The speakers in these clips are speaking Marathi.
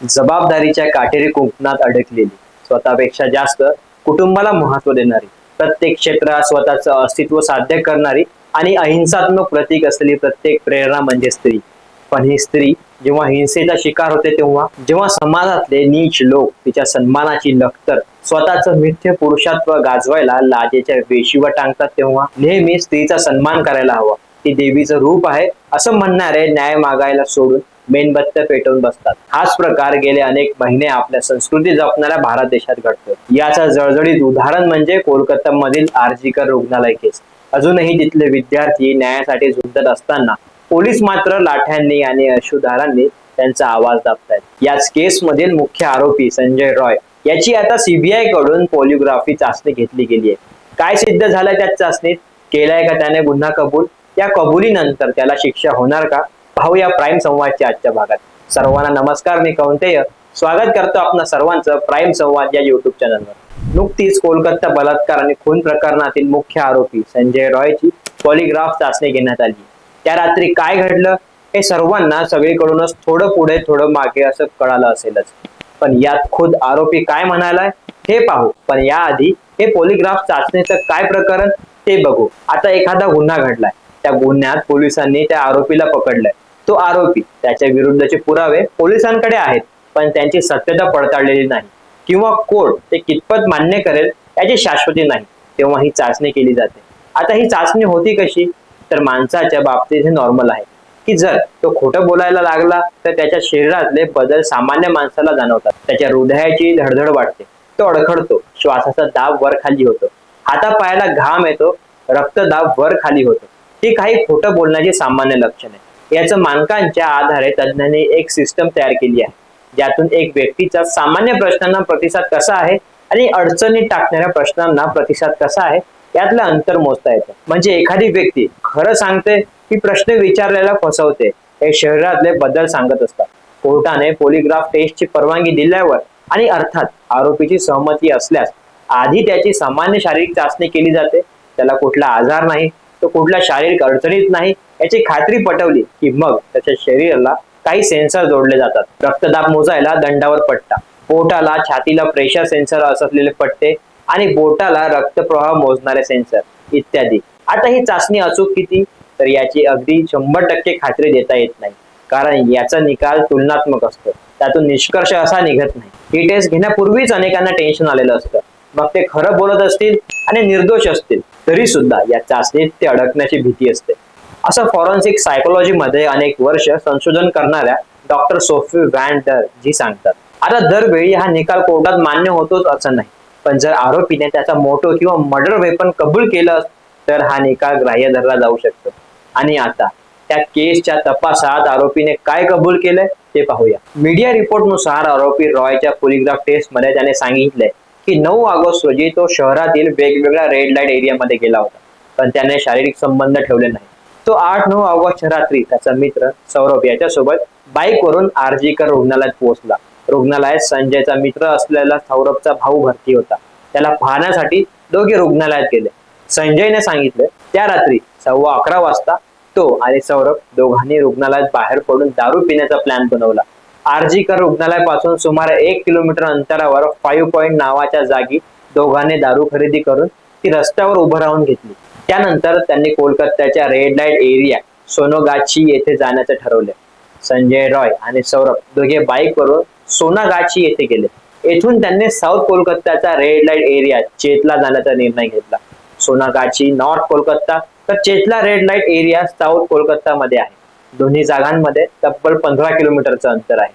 जबाबदारीच्या काटेरी कुंपणात अडकलेली. स्वतःपेक्षा जास्त कुटुंबाला महत्त्व देणारी प्रत्येक क्षेत्रात स्वतःचं अस्तित्व साध्य करणारी आणि अहिंसात्मक प्रतीक असलेली प्रत्येक प्रेरणा म्हणजे स्त्री. पण ही स्त्री जेव्हा हिंसेचा शिकार होते तेव्हा जेव्हा समाजातले नीच लोक तिच्या सन्मानाची लखतर स्वतःचं मिथ्य पुरुषत्व गाजवायला लाजेच्या वेशीवर टांगतात तेव्हा नेहमी स्त्रीचा सन्मान करायला हवा. ती देवीचं रूप आहे असं म्हणणारे न्याय मागायला सोडून मेणबत्त्या पेटवून बसतात. हाच प्रकार गेले अनेक महिने आपल्या संस्कृती जपणाऱ्या भारत देशात घडतो याचा जळजळीत उदाहरण म्हणजे कोलकाता मधील आर्जीकर रुग्णालय केस. अजूनही तिथले विद्यार्थी न्यायासाठी झुंजत असताना पोलीस मात्र लाठ्यांनी आणि अश्रुधारांनी त्यांचा आवाज दाबतायत. याच केस मधील मुख्य आरोपी संजय रॉय याची आता सीबीआयकडून पोलिओग्राफी चाचणी घेतली गेली आहे काय सिद्ध झालं त्या चाचणीत? केलाय का त्याने गुन्हा कबूल? या कबुलीनंतर त्याला शिक्षा होणार का? पाहूया प्राईम संवादच्या आजच्या भागात. सर्वांना नमस्कार मी कौंतेय. स्वागत करतो आपण सर्वांचं प्राईम संवाद या युट्यूब चॅनलवर नुकतीच कोलकाता बलात्कार आणि खून प्रकरणातील मुख्य आरोपी संजय रॉयची पॉलिग्राफ चाचणी घेण्यात आली. त्या रात्री काय घडलं हे सर्वांना सगळीकडूनच थोडं पुढे थोडं मागे असं कळालं असेलच. पण यात खुद आरोपी काय म्हणालाय हे पाहू. पण याआधी हे पॉलिग्राफ चाचणीचं काय प्रकरण ते बघू. आता एखादा गुन्हा घडलाय. त्या गुन्ह्यात पोलिसांनी त्या आरोपीला पकडलंय. तो आरोपी. त्याच्या विरुद्धचे पुरावे पोलिसांकडे आहेत पण त्यांची सत्यता पडताळलेली नाही. किंवा कोर्ट ते कितपत मान्य करेल याची शाश्वती नाही. तेव्हा ही चाचणी केली जाते. आता ही चाचणी होती कशी? तर माणसाच्या बाबतीत हे नॉर्मल आहे. की जर तो खोटं बोलायला लागला तर त्याच्या शरीरातले बदल सामान्य माणसाला जाणवतात. त्याच्या हृदयाची धडधड वाढते. तो अडखडतो. श्वासाचा दाब वर खाली होतो. हातापायाला घाम येतो. रक्तदाब वर खाली होतो. ही काही खोटं बोलण्याची सामान्य लक्षण आहे. याचं मानकांच्या आधारे तज्ज्ञांनी एक सिस्टम तयार केली आहे. ज्यातून एक व्यक्तीचा सामान्य प्रश्नांना प्रतिसाद कसा आहे आणि अडचणीत टाकणाऱ्या प्रश्नांना प्रतिसाद कसा आहे यातलं अंतर मोजता येतं. म्हणजे एखादी व्यक्ती खरं सांगते की प्रश्न विचारलेला फसवते हे शरीरातले बदल सांगत असतात. कोर्टाने पॉलिग्राफ टेस्टची परवानगी दिल्यावर आणि अर्थात आरोपीची सहमती असल्यास आधी त्याची सामान्य शारीरिक चाचणी केली जाते. त्याला कुठला आजार नाही तो कुठल्या शारीरिक अडचणीत नाही याची खात्री पटवली की मग त्याच्या शरीराला काही सेन्सर जोडले जातात. रक्तदाब मोजायला दंडावर पट्टा. पोटाला छातीला प्रेशर सेन्सर असलेले पट्टे आणि बोटाला रक्तप्रवाह मोजणारे सेन्सर इत्यादी. आता ही चाचणी अचूक किती? तर याची अगदी शंभर टक्के खात्री देता येत नाही. कारण याचा निकाल तुलनात्मक असतो. त्यातून निष्कर्ष असा निघत नाही. ही टेस्ट घेण्यापूर्वीच अनेकांना टेन्शन आलेलं असतं. मग ते खरं बोलत असतील आणि निर्दोष असतील तरी सुद्धा या चाचणीत ते अडकण्याची भीती असते. असं फॉरेन्सिक सायकोलॉजी मध्ये अनेक वर्ष संशोधन करणाऱ्या doctor Sophie van der ji सांगतात. आता दरवेळी हा निकाल कोर्टात मान्य होतोच असं नाही. पण जर आरोपीने त्याचा मोटो किंवा मर्डर वेपन कबूल केलं तर हा निकाल ग्राह्य धरला जाऊ शकतो. आणि आता त्या केसच्या तपासात आरोपीने काय कबूल केलंय ते पाहूया. मीडिया रिपोर्टनुसार आरोपी रॉयच्या पोलिग्राफ टेस्टमध्ये त्याने सांगितलंय की नऊ ऑगस्ट रोजी तो शहरातील वेगवेगळ्या रेड लाइट एरियामध्ये गेला होता. पण त्याने शारीरिक संबंध ठेवले नाही तो आठ नऊ ऑगस्ट रात्री त्याचा मित्र सौरभ याच्यासोबत बाईकवरून आरजीकर रुग्णालयात पोहोचला. रुग्णालयात संजयचा मित्र असलेला सौरभचा भाऊ भरती होता. त्याला पाहण्यासाठी दोघे रुग्णालयात गेले. संजयने सांगितले त्या रात्री सव्वा अकरा वाजता तो आणि सौरभ दोघांनी रुग्णालयात बाहेर पडून दारू पिण्याचा प्लॅन बनवला. आरजीकर रुग्णालयापासून सुमारे एक किलोमीटर अंतरावर फाईव्ह पॉईंट नावाच्या जागी दोघांनी दारू खरेदी करून ती रस्त्यावर उभं राहून घेतली. त्यानंतर त्यांनी कोलकात्याच्या रेड लाइट एरिया सोनोगाची येथे जाण्याचे ठरवले. संजय रॉय आणि सौरभ दोघे बाईकवरून सोनागाची येथे गेले. येथून त्यांनी साऊथ कोलकात्याचा रेड लाइट एरिया चेतला जाण्याचा निर्णय घेतला. सोनागाची नॉर्थ कोलकाता तर Chetla red light area south Kolkata मध्ये आहे. दोन्ही जागांमध्ये तब्बल पंधरा किलोमीटरचं अंतर आहे.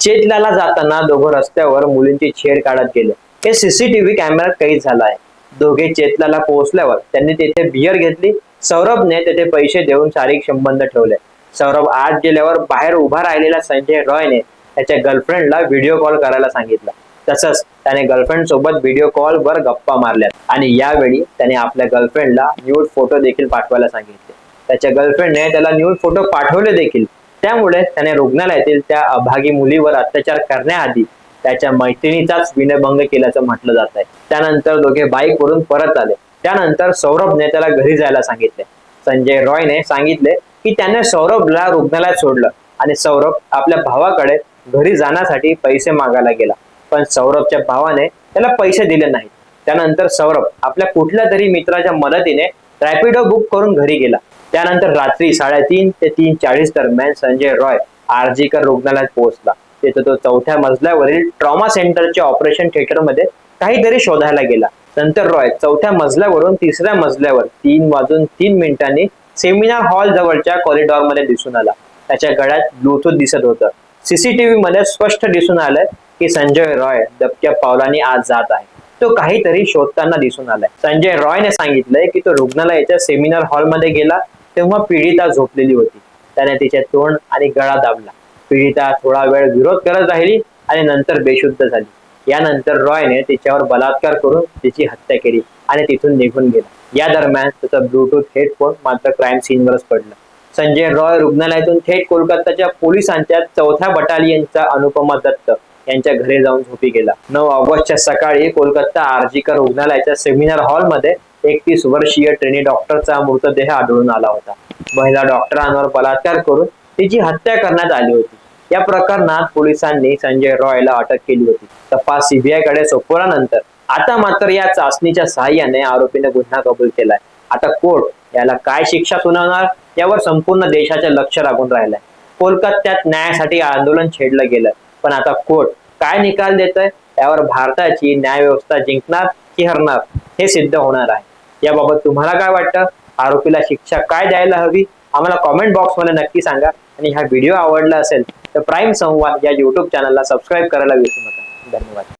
चेतल्याला जाताना दोघं रस्त्यावर मुलींची छेड काढत गेले. हे सीसीटीव्ही कॅमेऱ्यात कैद झाला आहे. दोघे चेतलाला पोहोचल्यावर त्यांनी तेथे बियर घेतली. सौरभने तेथे पैसे देऊन शारीरिक संबंध ठेवले. सौरभ आत गेल्यावर बाहेर उभा राहिलेला संजय रॉयने त्याच्या गर्लफ्रेंडला व्हिडिओ कॉल करायला सांगितला. तसंच त्याने गर्लफ्रेंड सोबत व्हिडिओ कॉल वर गप्पा मारल्या आणि यावेळी त्याने आपल्या गर्लफ्रेंडला न्यूड फोटो देखील पाठवायला सांगितले. त्याच्या गर्लफ्रेंडने त्याला न्यूड फोटो पाठवले देखील. त्यामुळे त्याने रुग्णालयातील त्या अभागी मुलीवर अत्याचार करण्याआधी त्याच्या मैत्रिणीचाच विनयभंग केल्याचं म्हटलं जात आहे. त्यानंतर दोघे बाईक वरून परत आले. त्यानंतर सौरभने त्याला घरी जायला सांगितले. संजय रॉयने सांगितले की त्याने सौरभला रुग्णालयात सोडलं आणि सौरभ आपल्या भावाकडे घरी जाण्यासाठी पैसे मागायला गेला. पण सौरभच्या भावाने त्याला पैसे दिले नाहीत. त्यानंतर सौरभ आपल्या कुठल्या तरी मित्राच्या मदतीने रॅपिडो बुक करून घरी गेला. त्यानंतर रात्री साडेतीन ते तीन चाळीस दरम्यान संजय रॉय आरजीकर रुग्णालयात पोहोचला. तिथे तो चौथ्या मजल्यावरील ट्रॉमा सेंटरच्या ऑपरेशन थिएटरमध्ये काहीतरी शोधायला गेला. नंतर रॉय चौथ्या मजल्यावरून तिसऱ्या मजल्यावर तीन वाजून तीन मिनिटांनी सेमिनार हॉल जवळच्या कॉरिडॉरमध्ये दिसून आला. त्याच्या गळ्यात ब्लूटूथ दिसत होतं. सीसीटीव्ही मध्ये स्पष्ट दिसून आलं की संजय रॉय दबक्या पावलाने आज जात आहे. तो काहीतरी शोधताना दिसून आलाय. संजय रॉयने सांगितलंय की तो रुग्णालयाच्या सेमिनार हॉलमध्ये गेला तेव्हा पीडिता झोपलेली होती. त्याने तिचे तोंड आणि गळा दाबला. पीडिता थोडा वेळ विरोध करत राहिली आणि नंतर बेशुद्ध झाली. यानंतर रॉयने तिच्यावर बलात्कार करून तिची हत्या केली आणि तिथून निघून गेला. या दरम्यान त्याचा ब्लूटूथ हेडफोन मात्र क्राईम सीनवरच पडला. संजय रॉय रुग्णालयातून थेट कोलकाताच्या पोलिसांच्या चौथ्या बटालियनचा अनुपमा दत्त यांच्या घरी जाऊन झोपी गेला. नऊ ऑगस्टच्या सकाळी कोलकाता आरजीकर रुग्णालयाच्या सेमिनार हॉलमध्ये एकतीस वर्षीय ट्रेनी डॉक्टरचा मृतदेह आढळून आला होता. महिला डॉक्टरांवर बलात्कार करून तिची हत्या करण्यात आली होती. या प्रकरणात पोलिसांनी संजय रॉयला अटक केली होती. तपास सीबीआयकडे सोपवल्यानंतर आता मात्र या चाचणीच्या सहाय्याने आरोपीने गुन्हा कबूल केलाय. आता कोर्ट याला काय शिक्षा सुनावणार यावर संपूर्ण देशाचे लक्ष लागून राहिलंय. कोलकात्यात न्यायासाठी आंदोलन छेडलं गेलं पण आता कोर्ट काय निकाल देत आहे यावर भारताची न्याय व्यवस्था जिंकणार की हरणार हे सिद्ध होणार आहे. याबाबत तुम्हाला काय वाटतं? आरोपीला शिक्षा काय द्यायला हवी? आम्हाला कॉमेंट बॉक्समध्ये नक्की सांगा. आणि हा व्हिडिओ आवडला असेल तर प्राईम संवाद या यूट्यूब चॅनलला सबस्क्राईब करायला विसरू नका. धन्यवाद.